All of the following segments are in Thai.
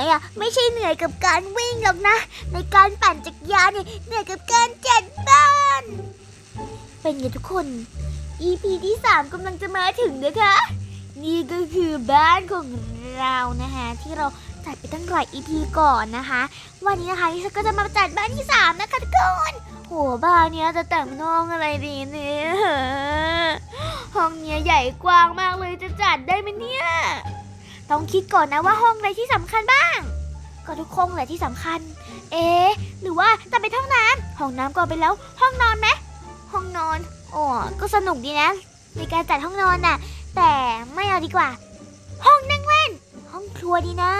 อยอะไม่ใช่เหนื่อยกับการวิ่งหรอกนะ ในการปั่นจักรยานเนี่ยเหนื่อยกับการจัดบ้าน เป็นไงทุกคน EP ที่ 3กำลังจะมาถึงนะคะ นี่ก็คือบ้านของเรานะคะที่เราจัดไปตั้งหลาย EP ก่อนนะคะ วันนี้นะคะที่ฉันก็จะมาจัดบ้านที่ 3 นะคะทุกคนโหบ้านเนี้ยจะแต่งน้องอะไรดีเนี่ยห้องเนี้ยใหญ่กว้างมากเลยจะจัดได้ไหมเนี่ย ต้องคิดก่อนนะว่าห้องอะไรที่สำคัญบ้าง ก็ทุกห้องแหละที่สำคัญ เอ๊หรือว่าจะเป็นห้องน้ำห้องน้ำก่อนไปแล้วห้องนอนไหมห้องนอนอ๋อก็สนุกดีนะ ในการจัดห้องนอนน่ะ แต่ไม่เอาดีกว่า ห้องนั่งเล่น ห้องครัวดีนะ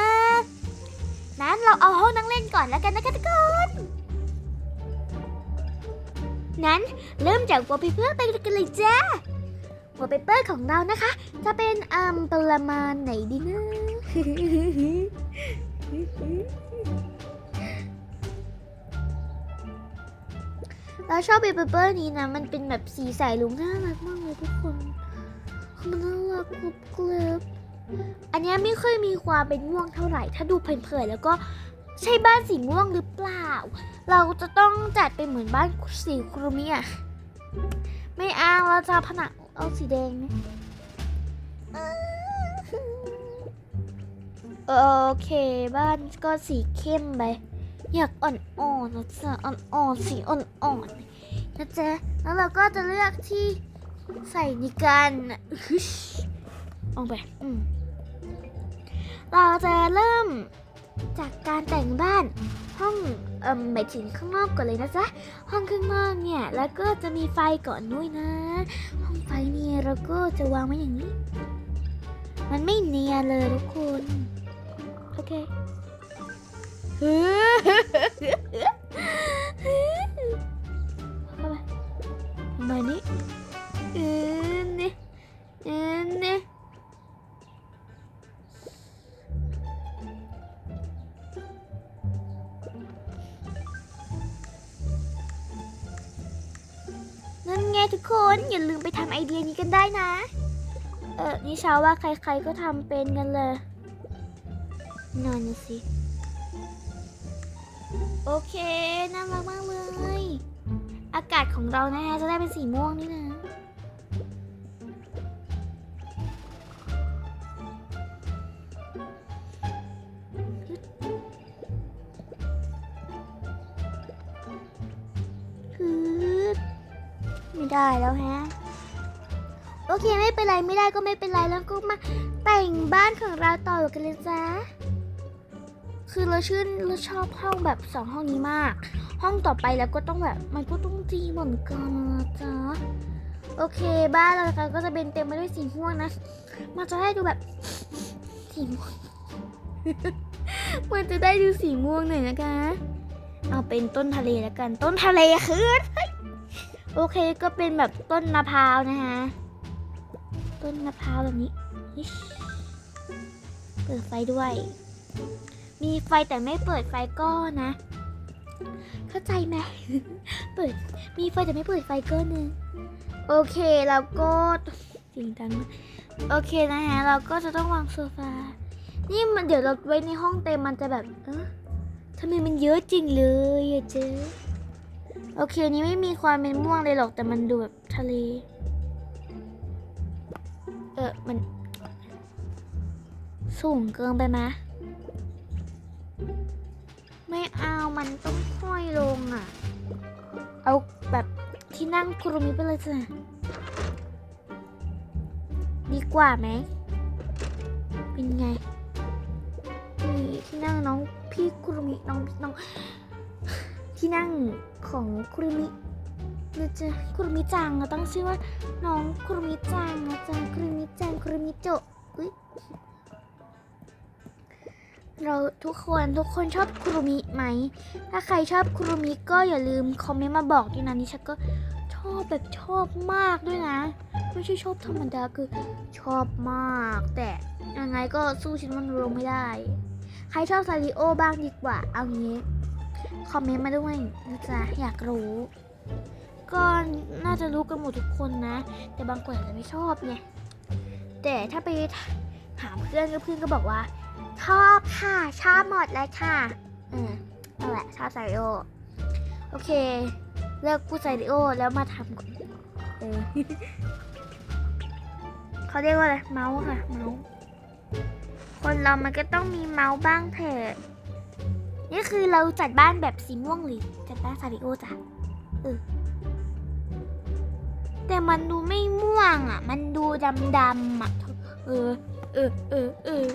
นั้นเราเอาห้องนั่งเล่นก่อนแล้วกันนะคะทุกคนนั้นเริ่มจากวอลเปเปอร์ไปกันเลยจ้า วอลเปเปอร์ของเรานะคะ จะเป็นอัมประมาณไหนดีนะเราชอบเปเปอร์นี้นะ มันเป็นแบบสีสายลุงน่ารักมากเลยทุกคน มันน่ารักกรุบกรอบอันนี้ไม่ค่อยมีความเป็นม่วงเท่าไหร่ ถ้าดูเผินๆแล้วก็ใช่บ้านสีม่วงหรือเปล่า เราจะต้องจัดเป็นเหมือนบ้านสีครุมิอะไม่เอางเราจะผนัง เอาสีแดงไหมโอเค บ้านก็สีเข้มไป อยากอ่อนๆนะจ๊ะอ่อนๆสีอ่อนๆนะจ๊ะแล้วเราก็จะเลือกที่ใส่ในการฮึชออกไปอืมเราจะเริ่มจากการแต่งบ้าน ห้องเอ่มหมายถึงข้างนอกก่อนเลยนะจ๊ะห้องข้างนอกเนี่ยแล้วก็จะมีไฟก่อนด้วยนะ ห้องไฟเนี่ยเราก็จะวางไว้อย่างนี้ มันไม่เนียนเลยทุกคนโอเคเข้าไมานี่ เดียนี้กันได้นะ เออนิชาว่าใครๆก็ทำเป็นกันเลยนั่นนะสิโอเคน่ารักมากเลย อากาศของเรานะฮะจะได้เป็นสีม่วงนี่นะไม่ได้แล้วฮะ โอเคไม่เป็นไรไม่ได้ก็ไม่เป็นไรแล้วก็มาแต่งบ้านของเราต่อกันเลยจ้าคือเราชื่นเราชอบห้องแบบสองห้องนี้มาก ห้องต่อไปแล้วก็ต้องแบบมันก็ต้องดีเหมือนกันนะจ๊ะโอเคบ้านเราก็จะเป็นเต็มไปด้วยสีม่วงนะ มันจะได้ดูแบบสีม่วงมันจะได้ดูสีม่วงหน่อยนะคะ เอาเป็นต้นทะเลแล้วกัน ต้นทะเลคืนเฮ้ยโอเคก็เป็นแบบต้นมะพร้าวนะคะ ต้นมะพร้าวแบบนี้ เปิดไฟด้วย มีไฟแต่ไม่เปิดไฟก็นะ เข้าใจไหม เปิด มีไฟแต่ไม่เปิดไฟก็นึงโอเคแล้วก็เสียงดังโอเคนะฮะ เราก็จะต้องวางโซฟา นี่มันเดี๋ยวเราไว้ในห้องเต็มมันจะแบบ เออทำไมมันเยอะจริงเลยเจ๊โอเคนี้ไม่มีความเป็นม่วงเลยหรอกแต่มันดูแบบทะเล ออมัน สูงเกินไปไหมไม่เอามันต้องค่อยลงอะ เอาแบบที่นั่งคุรุมิไปเลยจ้ะดีกว่าไหม เป็นไงนี่ที่นั่งน้องพี่คุรุมิน้องน้องที่นั่งของคุรุมิ นะจ๊ะคุรุมิจังเราต้องชื่อว่าน้องคุรุมิจังนะจ๊ะคุรุมิจังคุรุมิโจอุ้ยเราทุกคนทุกคนชอบคุรุมิไหม ถ้าใครชอบคุรุมิก็อย่าลืมคอมเมนต์มาบอกด้วยนะนิชาก็ชอบแบบชอบมากด้วยนะ ไม่ใช่ชอบธรรมดาคือชอบมาก แต่ยังไงก็สู้ชินมันโรไม่ได้ ใครชอบซาริโอบ้างดีกว่า เอางี้ คอมเมนต์มาด้วยนะจ๊ะอยากรู้ ก็น่าจะรู้กันหมดทุกคนนะ แต่บางคนอาจจะไม่ชอบไงแต่ถ้าไปถามเพื่อนก็เพื่อนก็บอกว่า ชอบค่ะ ชอบหมดเลยค่ะเออนั่นแหละชอบไซริโอโอเค เลิกพูดไซริโอแล้วมาทำก่อนเออเขาเรียกว่าอะไรเมาส์ค่ะ เมาส์คนเรามันก็ต้องมีเมาส์บ้างเถอะนี่คือเราจัดบ้านแบบสีม่วงหรือจัดบ้านซาริโอจ้ะเออ แต่มันดูไม่ม่วงอะ มันดูดำดำๆอะเออเออเออเออ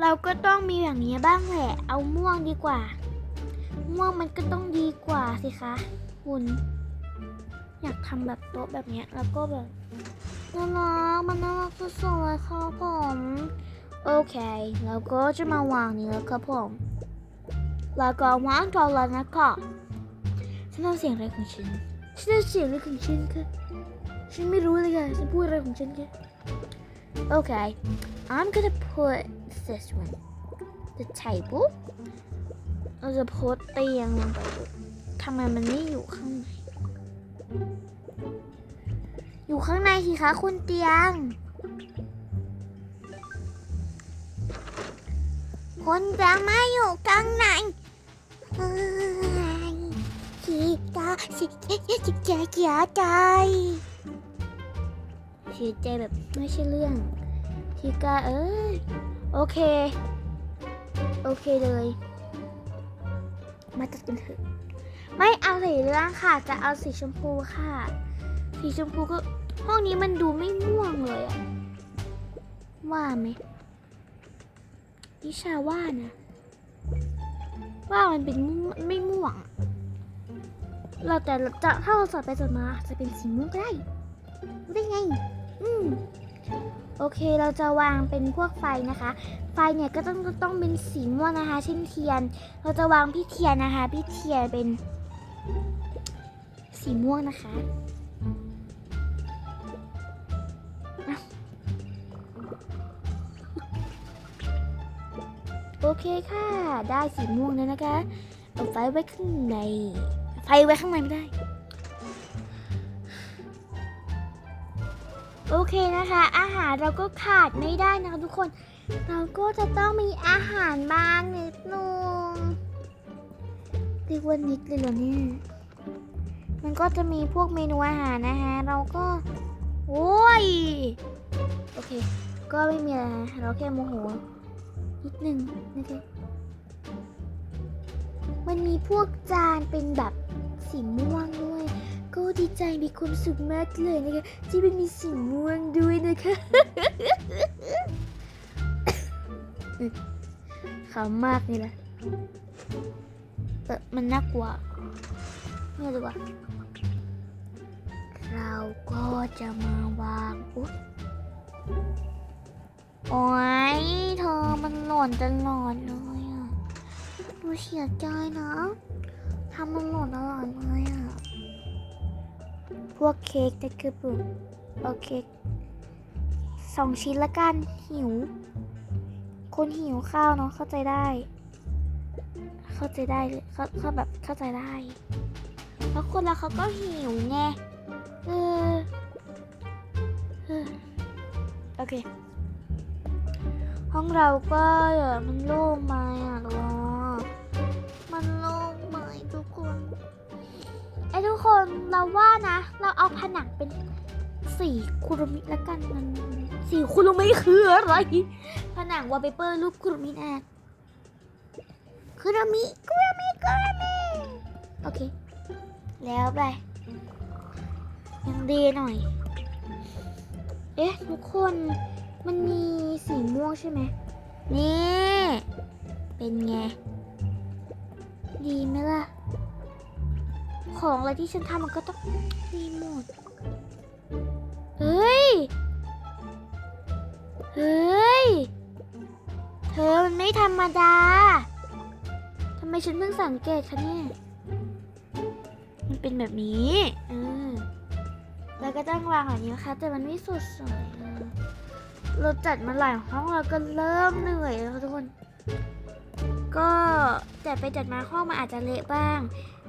เราก็ต้องมีอย่างนี้บ้างแหละ เอาม่วงดีกว่า ม่วงมันก็ต้องดีกว่าสิคะคุณอยากทำแบบโต๊ะแบบเนี้ยแล้วก็แบบน่ารักมันน่ารักสุดๆเลยค่ะผม โอเค แล้วก็จะมาวางนี้แล้วครับผมแล้วก็วางต่อแล้วนะคะฉันเอาเสียงอะไรของฉัน ฉันเอาเสียงอะไรของฉันค่ะฉันไม่รู้เลยค่ะฉันพูดอะไรของฉันค่ะโอเค I'm gonna put this one the table เราจะโพสเตียงลงไปทำไมมันไม่อยู่ข้างใน อยู่ข้างในสิคะคุณเตียง คนจะไม่อยู่ข้างใน เฮ้ยชีตาสิเสียใจเสียใจเสียใจแบบไม่ใช่เรื่องชีกาเอ้ยโอเค โอเคเลย มาจัดกันเถอะ ไม่เอาสีเหลืองค่ะ จะเอาสีชมพูค่ะ สีชมพูก็ห้องนี้มันดูไม่ม่วงเลยอะว่าไหมนิชาว่านะ ว่ามันเป็นม่งไม่ม่วง เราแต่จะถ้าเราสอดไปสอดมาจะเป็นสีม่วงก็ได้รู้ได้ไง อืมโอเคเราจะวางเป็นพวกไฟนะคะ ไฟเนี่ยก็ต้องต้องเป็นสีม่วงนะคะ เช่นเทียน เราจะวางพี่เทียนนะคะพี่เทียนเป็น สีม่วงนะคะอะโอเคค่ะ ได้สีม่วงแล้วนะคะ เอาไฟไว้ข้างใน ไฟไว้ข้างในไม่ได้ โอเคนะคะ อาหารเราก็ขาดไม่ได้นะคะทุกคน เราก็จะต้องมีอาหารบ้างนิดนึงเรียกว่านิดเลยเหรอเนี่ย มันก็จะมีพวกเมนูอาหารนะคะ เราก็ โอ้ย โอเค ก็ไม่มีอะไรเราแค่โมโหนิดนึงนะคะมันมีพวกจานเป็นแบบ สีม่วงด้วย ก็ดีใจมีความสุขมากเลยนะคะ ที่มันมีสีม่วงด้วยนะคะขำมากนี่แหละเออมันน่ากลัวเนี่ยดีกว่าเราก็จะมาวางอุ๊ยโอ้ยเธอมันหล่นตลอดเลยอะดูเสียใจนะ ทำมันหล่นตลอดเลยอะ พวกเค้กจะคือปุ๊บเอาเค้กสองชิ้นละกันหิว คนหิวข้าวเนาะเข้าใจได้ เข้าใจได้เขาเขาแบบเข้าใจได้แล้วคนเราเขาก็หิวไงเออโอเค ห้องเราก็เออมันโล่งไหมอะหรอมั ทุกคนเราว่านะ เราเอาผนังเป็นสีคุรุมิและกันมันสีคุรุมิคืออะไร ผนังวอลเปเปอร์รูปคุรุมินะคุรุมิคุรุมิคุรุมิโอเค แล้วไปยังดีหน่อย เอ๊ะ ทุกคนมันมีสีม่วงใช่ไหมนี่ เป็นไง ดีไหมล่ะ ของอะไรที่ฉันทำมันก็ต้องดีหมด เฮ้ย เฮ้ย เธอมันไม่ธรรมดา ทำไมฉันเพิ่งสังเกตคะเนี่ย มันเป็นแบบนี้เอแล้วก็ต้องวางแบบนี้นะคะ แต่มันไม่สดสวยเราจัดมาหลายห้องเราก็เริ่มเหนื่อยแล้วทุกคน ก็จัดไปจัดมาห้องมันอาจจะเละบ้าง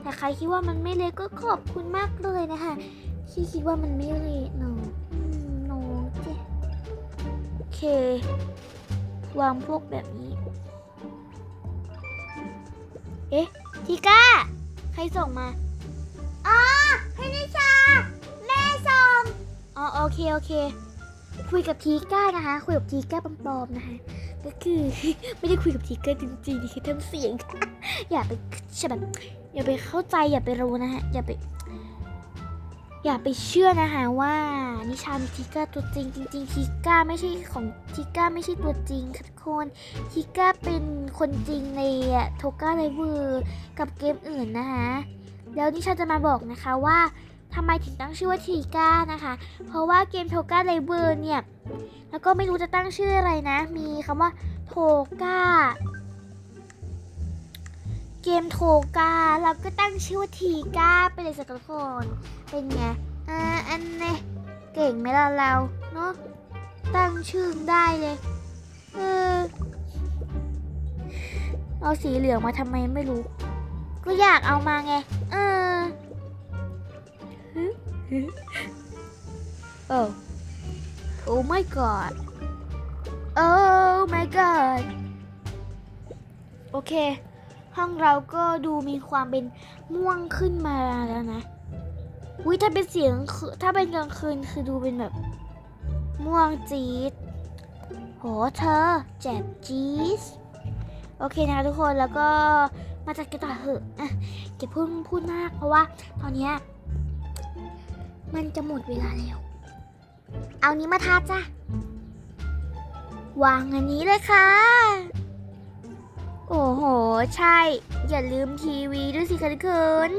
แต่ใครคิดว่ามันไม่เละก็ขอบคุณมากเลยนะคะที่คิดว่ามันไม่เละเนาะอืมน้องเจโอเค วางพวกแบบนี้ เอ๊ะทีก้า ใครส่งมา อ๋อพี่นิชา แม่ส่ง อ๋อโอเค โอเค คุยกับทีก้านะคะ คุยกับทีก้าปลอมๆนะคะ ก็คือไม่ได้คุยกับทีก้าจริงๆนี่คือทำเสียง อย่าไปแบบอย่าไปเข้าใจอย่าไปรู้นะฮะอย่าไป อย่าไปเชื่อนะคะว่านิชามีทิก้าตัวจริง จริงๆทิก้าไม่ใช่ของทิก้าไม่ใช่ตัวจริงค่ะทุกคนทิก้าเป็นคนจริงในโทก้าไลเวอร์กับเกมอื่นนะคะแล้วนิชาจะมาบอกนะคะว่า ทำไมถึงตั้งชื่อว่าทิก้านะคะ เพราะว่าเกมโทก้าไลเวอร์เนี่ย แล้วก็ไม่รู้จะตั้งชื่ออะไรนะ มีคำว่าโทก้า เกมโทก้าเราก็ตั้งชื่อว่าทีก้าไปเลยสักคนเป็นไงอ่าอันเนี้เก่งไหมล่ะเราเนาะตั้งชื่อได้เลยเออเอาสีเหลืองมาทำไมไม่รู้ ก็อยากเอามาไง เออ โอ้โอ้ my god โอ้ my god โอเค ห้องเราก็ดูมีความเป็นม่วงขึ้นมาแล้วนะอุ้ยถ้าเป็นเสียงคือถ้าเป็นกลางคืนคือดูเป็นแบบ ม่วงจี๊ดโหเธอแจ็บจี๊ดโอเคนะคะทุกคนแล้วก็มาจัดกันต่อเหอะอย่าพิ่งพูดมากเพราะว่าตอนเนี้ย มันจะหมดเวลาแล้ว เอานี้มาทาจ้ะ วางอันนี้เลยค่ะ โอ้โห ใช่ อย่าลืมทีวีด้วยสิคะทุกคน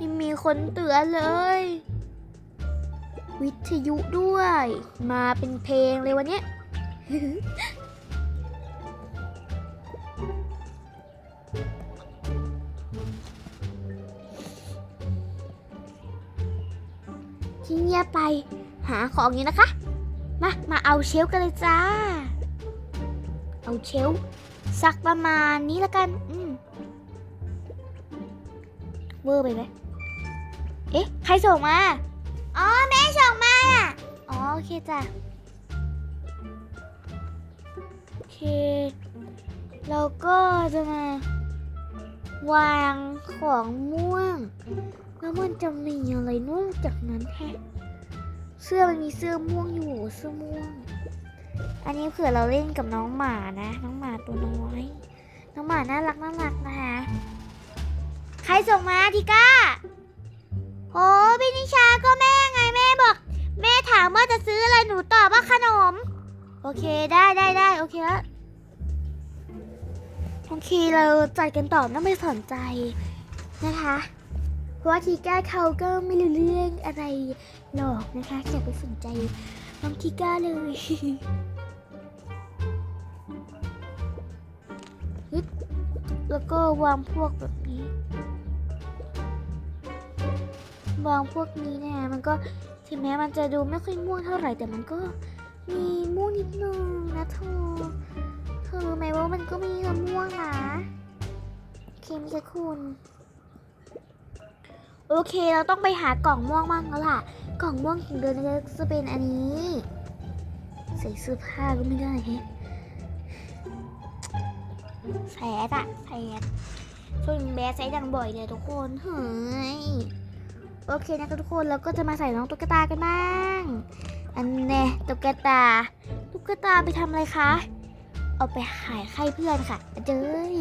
ยังมีคนเตือนเลย วิทยุด้วย มาเป็นเพลงเลยวันนี้ ที่เงียบไปหาของอยู่นะคะ มา มาเอาเชลกันเลยจ้า เอาเชลสักประมาณนี้ละกัน อืมเวอร์ไปไหมเอ๊ะ ใครส่งมา อ๋อ แม่ส่งมาอะ อ๋อ โอเคจ้ะ โอเค เราก็จะมาวางของม่วง แล้วมันจะมีอะไรนอกจากนั้นแฮะเสื้อมันมีเสื้อม่วงอยู่เสื้อม่วง อันนี้เผื่อเราเล่นกับน้องหมานะ น้องหมาตัวน้อย น้องหมาน่ารักน่ารักนะคะใครส่งมาทิก้าโอ้พี่นิชาก็แม่ไงแม่บอก แม่ถามว่าจะซื้ออะไรหนูตอบว่าขนม โอเคได้ได้ได้โอเคแล้วโอเคเราจัดกันตอไม่ต้องไปสนใจนะคะ ราะว่าทีก้าเขาก็ไม่รู้เรื่องอะไรหรอกนะคะอย่าไปสนใจน้องทีก้าเลยฮึแล้วก็วางพวกแบบนี้ วางพวกนี้เนะมันก็ถึงแม้มันจะดูไม่ค่อยม่วงเท่าไหร่แต่มันก็มีม่วงนิดนึงนะเธอเธอรู้ไหมว่ามันก็มีม่วงนะเคมีค่คุณ โอเคเราต้องไปหากล่องม่วงบ้างแล้วล่ะ กล่องม่วงของเดือนนี้จะเป็นอันนี้ใส่เสื้อผ้าก็ไม่ได้แฮะแสดอะแสดช่วงแบสใช้ดังบ่อยเนี่ยทุกคนเฮ้ยโอเคนะคะทุกคนเราก็จะมาใส่น้องตุ๊กตากันบ้างอันแน่ตุ๊กตาตุ๊กตาไปทำอะไรคะเอาไปขายให้เพื่อนค่ะเจ้ย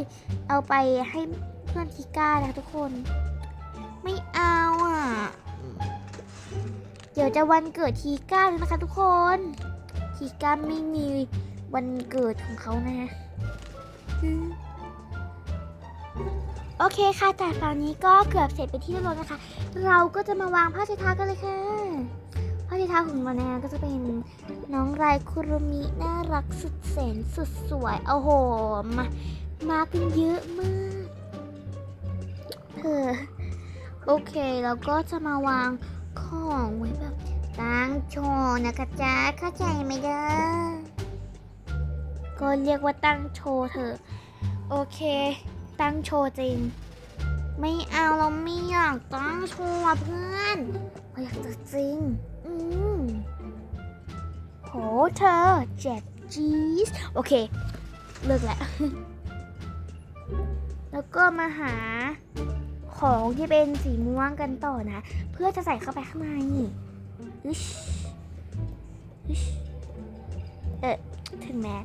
เอาไปให้เพื่อนทีก้านะคะทุกคน ไม่เอาอะ เดี๋ยวจะวันเกิดทีก้าแล้วนะคะทุกคน ทีก้าไม่มีวันเกิดของเขานะอืมโอเคค่ะแต่ตอนนี้ก็เกือบเสร็จไปที่เรียบร้อยนะคะ เราก็จะมาวางผ้าเช็ดเท้ากันเลยค่ะผ้าเช็ดเท้าของมันนะก็จะเป็นน้องลายคุรุมิน่ารักสุดแสนสุดสวยโอ้โหมามากันเยอะมากเธอ โอเคเราก็จะมาวางของไว้แบบตั้งโชว์นะคะจ๊ะเข้าใจไหมเด้อก็เรียกว่าตั้งโชว์เถอะโอเค ตั้งโชว์จริง ไม่เอาเราไม่อยากตั้งโชว์เพื่อนเราอยากจะจริง อืมโหเธอเจ็บจี๊สโอเค เลิกแล้ว แล้วก็มาหา ของที่เป็นสีม่วงกันต่อนะ เพื่อจะใส่เข้าไปข้างในอึชอึชเออถึงแม้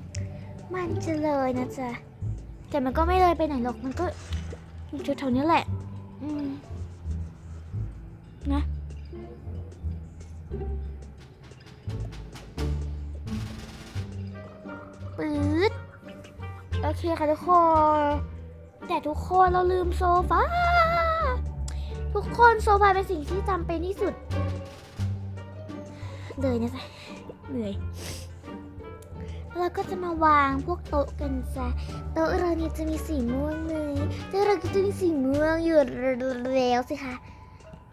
มันจะเลยนะจ๊ะ แต่มันก็ไม่เลยไปไหนหรอก มันก็อยู่แถวๆนี้แหละ อืม นะปื๊ดโอเคค่ะทุกคน แต่ทุกคนเราลืมโซฟา ทุกคนโซฟาเป็นสิ่งที่จำเป็นที่สุดเลยนะจ๊ะเหนื่อยเราก็จะมาวางพวกโต๊ะกันจ้ะโต๊ะเราเนี่ยจะมีสีม่วงเลยโต๊ะเราก็จะมีสีม่วงอยู่แล้วสิคะ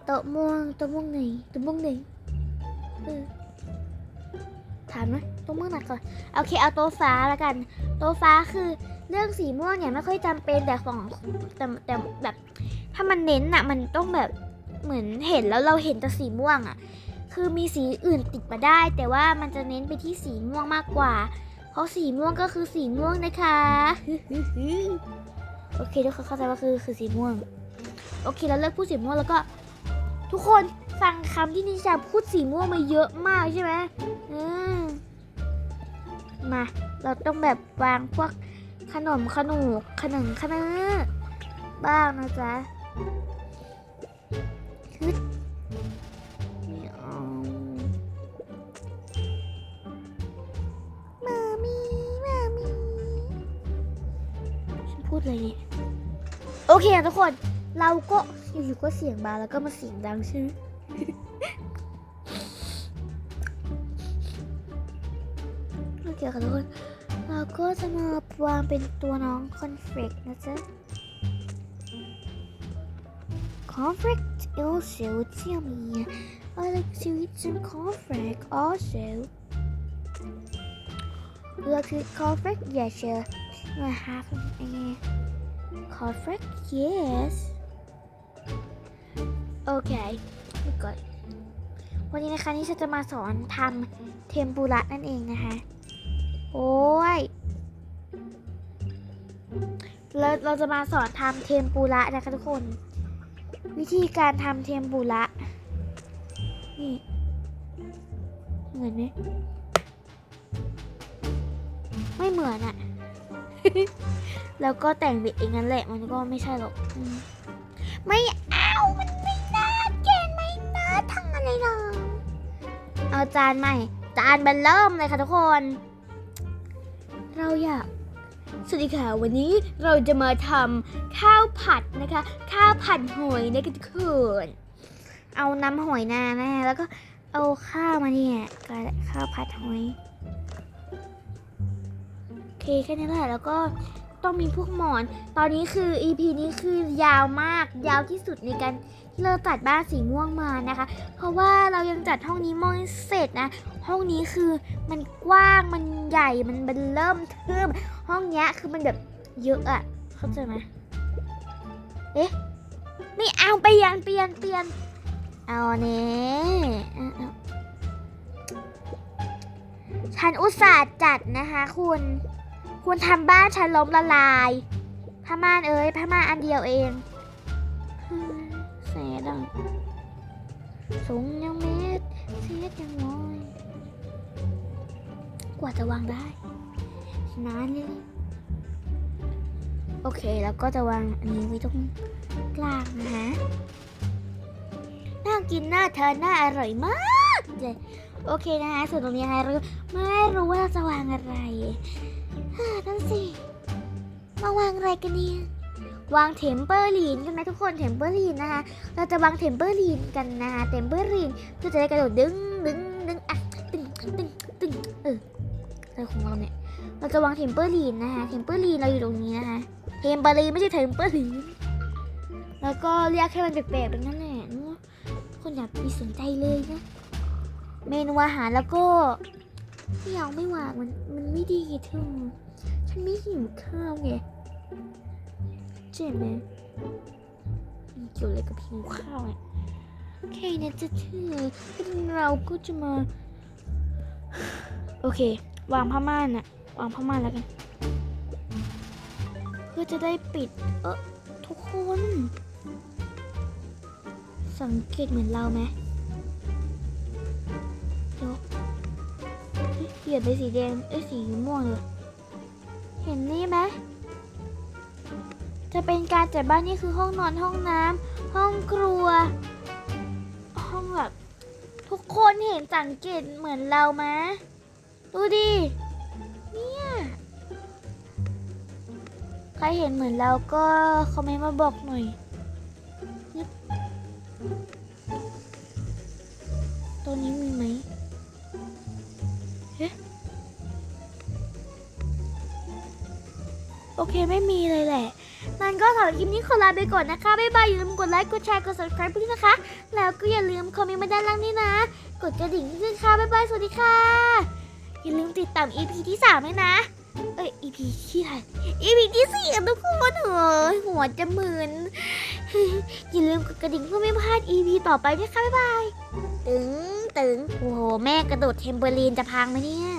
โต๊ะม่วงโต๊ะม่วงไหนโต๊ะม่วงไหนเออถามไหมโต๊ะม่วงไหนก่อนโอเคเอาโต๊ะฟ้าแล้วกัน โต๊ะฟ้าคือเรื่องสีม่วงเนี่ยไม่ค่อยจำเป็นแต่ของแต่แต่แบบ ถ้ามันเน้นอะมันต้องแบบเหมือนเห็นแล้วเราเห็นแต่สีม่วงอะคือมีสีอื่นติดมาได้ แต่ว่ามันจะเน้นไปที่สีม่วงมากกว่า เพราะสีม่วงก็คือสีม่วงนะคะโอเคทุกคนเข้าใจว่าคือคือสีม่วง โอเคแล้วเลิกพูดสีม่วงแล้วก็ ทุกคนฟังคำที่นิชาพูดสีม่วงมาเยอะมากใช่ไหมอืมมา เราต้องแบบวางพวกขนมขนูขนมขนาบ้างนะจ๊ะ ฮึดไม่เอามามีมามีฉันพูดอะไรเนี่ยโอเคทุกคน เราก็อยู่ๆก็เสียงบาแล้วก็มาเสียงดังใช่ไหมโอเคค่ะทุกคน เราก็จะมาวางเป็นตัวน้องคอนเฟกนะจ๊ะ Conflict also tell me I like to eat some conflict also. You like to eat conflict? Yeah, sure. I have a conflict? Yes. Okay. Good. วันนี้นะคะนี่ฉันจะมาสอนทำเทมปุระนั่นเองนะคะ โอ้ยแล้วเราจะมาสอนทำเทมปุระนะคะทุกคน วิธีการทำเทมปุระ นี่ เหมือนไหมไม่เหมือนอะแล้วก็แต่งเด็กเองนั่นแหละ มันก็ไม่ใช่หรอกอมไม่เอามันไม่น่าเกณฑ์ไม่น่าทำอะไรหรอกเอาจานใหม่ จานมันเริ่มเลยค่ะทุกคน เราอยาก สวัสดีค่ะ วันนี้เราจะมาทำข้าวผัดนะคะ ข้าวผัดหอยนะคะทุกคนเอาน้ำหอยนานะแล้วก็เอาข้าวมาเนี่ยก็ข้าวผัดหอยโอเคแค่นี้แหละแล้วก็ต้องมีพวกหมอน ตอนนี้คือ EP นี้คือยาวมากยาวที่สุดในการ เราตัดบ้านสีม่วงมานะคะ เพราะว่าเรายังจัดห้องนี้ไม่เสร็จนะ ห้องนี้คือมันกว้างมันใหญ่มันเป็นเริ่มเทิมห้องเนี้ยคือมันแบบเยอะอะเข้าใจไหมเอ๊ะไม่เอาเปลี่ยนเปลี่ยนเปลี่ยนเอาเน่เอาเอาฉันอุตส่าห์จัดนะคะคุณ คุณทำบ้านฉันล้มละลายผ้าม่านเอ้ยผ้าม่านอันเดียวเอง ดังสูงยังเม็ดเสียยังน้อย กว่าจะวางได้นานเลยโอเคแล้วก็จะวางอันนี้ไว้ตรงกลางนะฮะน่ากินน่าทานน่าอร่อยมากเลยโอเคนะฮะส่วนตรงนี้นะคะเราไม่รู้ว่าเราจะวางอะไรฮ่านั่นสิมาวางอะไรกันเนี่ย วางเทมเปอร์ลีนกันไหมทุกคนเทมเปอร์ลีนนะคะ เราจะวางเทมเปอร์ลีนกันนะคะเทมเปอร์ลีนเพื่อจะได้กระโดดดึงดึงดึงอะตึงตึงตึงเอออะไรของเราเนี่ย เราจะวางเทมเปอร์ลีนนะคะเทมเปอร์ลีนเราอยู่ตรงนี้นะคะเทมเปอร์ลีนไม่ใช่เทมเปอร์ลีนแล้วก็เรียกให้มันแปลกๆแบบนั้นแหละเนอะคนอยากมีสนใจเลยนะ เมนูอาหารแล้วก็ไม่เอาไม่วางมันมันไม่ดีเธอฉันไม่หิวข้าวไง เจ็บไหมมันเกี่ยวอะไรกับหิวข้าวเนี่ยโอเคนะจะเธอเราก็จะมา โอเค วางผ้าม่านอะวางผ้าม่านแล้วกัน เพื่อจะได้ปิด เออทุกคน สังเกตเหมือนเราไหมเดี๋ยวเฮ้ยเหยียดไปสีแดงเอ้ยสีม่วงเลย เห็นนี่ไหม จะเป็นการจัดบ้านนี่คือห้องนอนห้องน้ำห้องครัว ห้องแบบทุกคนเห็นสังเกตเหมือนเราไหมดูดิเนี่ยใครเห็นเหมือนเราก็คอมเมนต์มาบอกหน่อยตัวนี้มีไหมเอ๊ะโอเคไม่มีเลยแหละ นั่นก็สำหรับคลิปนี้ขอลาไปก่อนนะคะ บ๊ายบาย อย่าลืมกดไลค์ กดแชร์ กด subscribe ด้วยนะคะ แล้วก็อย่าลืมคอมเมนต์มาด้านล่างนี่นะ กดกระดิ่งด้วยค่ะ บ๊ายบาย สวัสดีค่ะ อย่าลืมติดตาม EP ที่3ด้วยนะ เอ้ย EP ที่ไหน EP ที่สี่ะทุกคนเฮ้ยหัวจะมึนอย่าลืมกดกระดิ่งเพื่อไม่พลาด EP ต่อไปด้วยค่ะ บ๊ายบาย ตึงตึงโอ้โห แม่กระโดดเทมเบอร์ลีนจะพังไหมเนี่ย